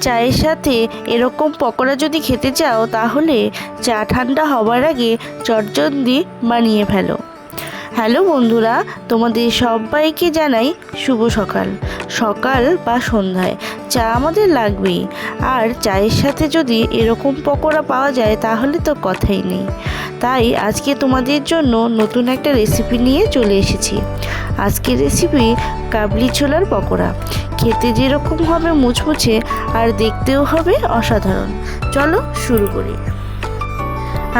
চায়ের সাথে এরকম পকোড়া যদি খেতে চাও, তাহলে চা ঠান্ডা হবার আগে চটজলদি বানিয়ে ফেলো। হ্যালো বন্ধুরা, তোমাদের সবাইকে জানাই শুভ সকাল। সকাল বা সন্ধ্যায় চা আমাদের লাগবেই। আর চায়ের সাথে যদি এরকম পকোড়া পাওয়া যায়, তাহলে তো কথাই নেই। তাই আজকে তোমাদের জন্য নতুন একটা রেসিপি নিয়ে চলে এসেছি। আজকের রেসিপি কাবলি ছোলার পকোড়া। খেতে যেরকম হবে মুচমুচে, আর দেখতেও হবে অসাধারণ। চলো শুরু করি।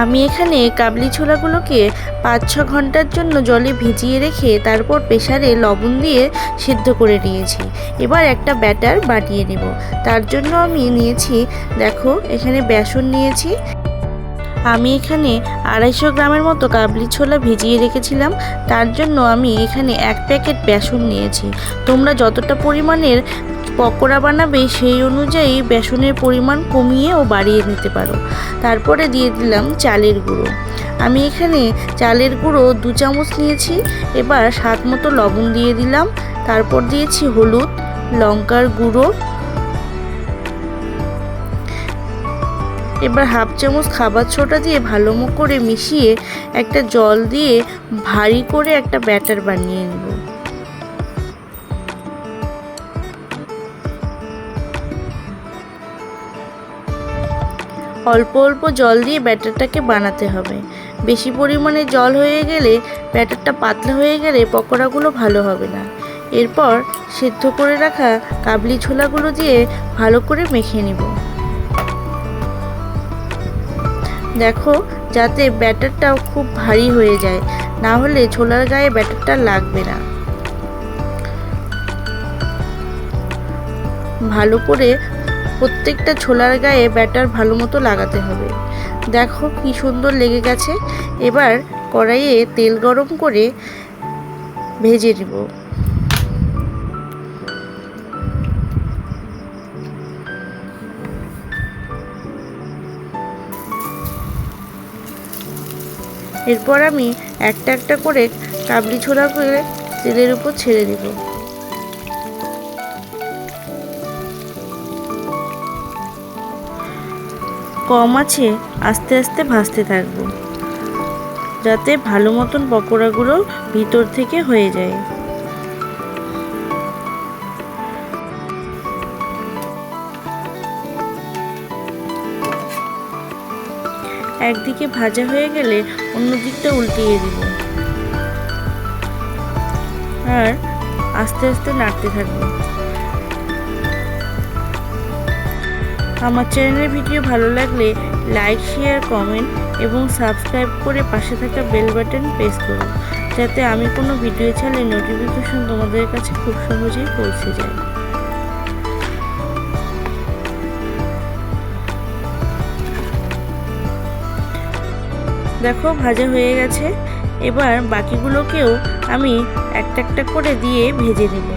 আমি এখানে কাবলি ছোলাগুলোকে পাঁচ ছ ঘণ্টার জন্য জলে ভিজিয়ে রেখে তারপর প্রেসারে লবণ দিয়ে সিদ্ধ করে নিয়েছি। এবার একটা ব্যাটার বাটিয়ে নেব। তার জন্য আমি নিয়েছি, দেখো, এখানে বেসন নিয়েছি। আমি এখানে আড়াইশো গ্রামের মতো কাবলি ছোলা ভিজিয়ে রেখেছিলাম। তার জন্য আমি এখানে এক প্যাকেট বেসন নিয়েছি। তোমরা যতটা পরিমাণের পকোড়া বানাবে সেই অনুযায়ী বেসনের পরিমাণ কমিয়ে ও বাড়িয়ে নিতে পারো। তারপরে দিয়ে দিলাম চালের গুঁড়ো। আমি এখানে চালের গুঁড়ো দু চামচ নিয়েছি। এবার স্বাদ মতো লবণ দিয়ে দিলাম। তারপর দিয়েছি হলুদ, লঙ্কার গুঁড়ো এবার হাফ চামচ খাবার ছোটা দিয়ে ভালো মো করে মিশিয়ে একটা জল দিয়ে ভারী করে একটা ব্যাটার বানিয়ে নেব। অল্প অল্প জল দিয়ে ব্যাটারটাকে বানাতে হবে। বেশি পরিমাণে জল হয়ে গেলে ব্যাটারটা পাতলা হয়ে গেলে পকোড়াগুলো ভালো হবে না। এরপর সেদ্ধ করে রাখা কাবলি ছোলাগুলো দিয়ে ভালো করে মেখে নিব। দেখো, যাতে ব্যাটারটাও খুব ভারী হয়ে যায়। না হলে ছোলার গায়ে ব্যাটারটা লাগবে না। ভালো করে প্রত্যেকটা ছোলার গায়ে ব্যাটার ভালো মতো লাগাতে হবে। দেখো কি সুন্দর লেগে গেছে। এবার কড়াইয়ে তেল গরম করে ভেজে নেব। এরপর আমি একটা একটা করে কাবলি ছোলা করে তেলের উপর ছেড়ে দেব। কম আছে, আস্তে আস্তে ভাজতে থাকব, যাতে ভালো মতন পকোড়াগুলো ভিতর থেকে হয়ে যায়। একদিকে ভাজা হয়ে গেলে অন্য দিকটা উল্টিয়ে দিব। আর আস্তে আস্তে নাড়তে থাকব। আমার চ্যানেলের ভিডিও ভালো লাগলে লাইক, শেয়ার, কমেন্ট এবং সাবস্ক্রাইব করে পাশে থাকা বেল বাটন প্রেস করুন যাতে আমি কোনো ভিডিও ছাড়লে নোটিফিকেশন তোমাদের কাছে খুব সহজেই পৌঁছে যায়। দেখো, ভাজা হয়ে গেছে। এবার বাকিগুলোকেও আমি একটা একটা করে দিয়ে ভেজে নেব।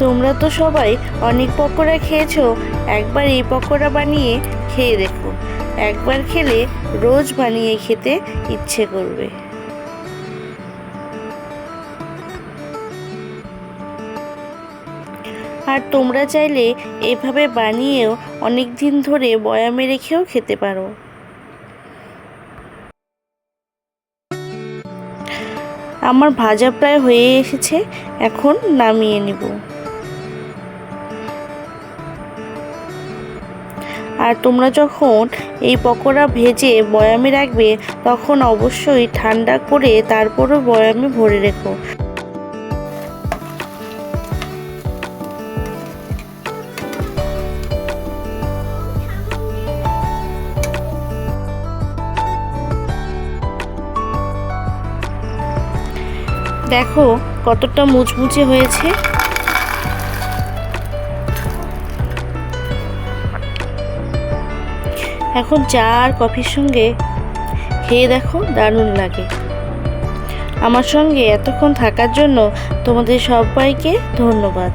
তোমরা তো সবাই অনেক পকোড়া খেয়েছো, একবার এই পকোড়া বানিয়ে খেয়ে দেখো। একবার খেলে রোজ বানিয়ে খেতে ইচ্ছে করবে। আর তোমরা চাইলে এভাবে বানিয়েও অনেক দিন ধরে বয়ামে রেখেও খেতে পারো। আমার ভাজা প্রায় হয়ে এসেছে, এখন নামিয়ে নিব। আর তোমরা যখন এই পকোড়া ভেজে বয়ামে রাখবে, তখন অবশ্যই ঠান্ডা করে তারপরও বয়ামে ভরে রেখো। দেখো, কতটা মুচমুচে হয়েছে। এখন চা আর কফির সঙ্গে খেয়ে দেখো, দারুণ লাগে। আমার সঙ্গে এতক্ষণ থাকার জন্য তোমাদের সবাইকে ধন্যবাদ।